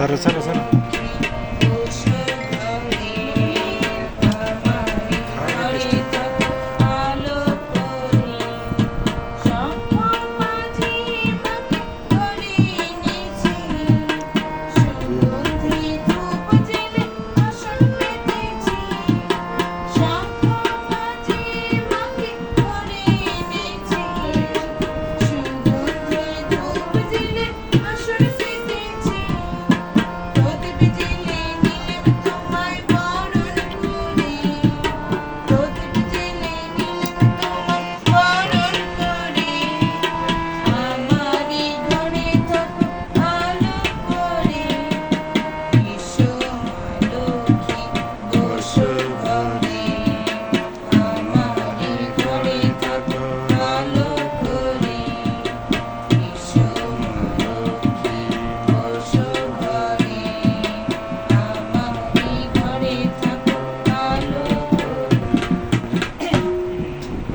Sarı sarı sarı.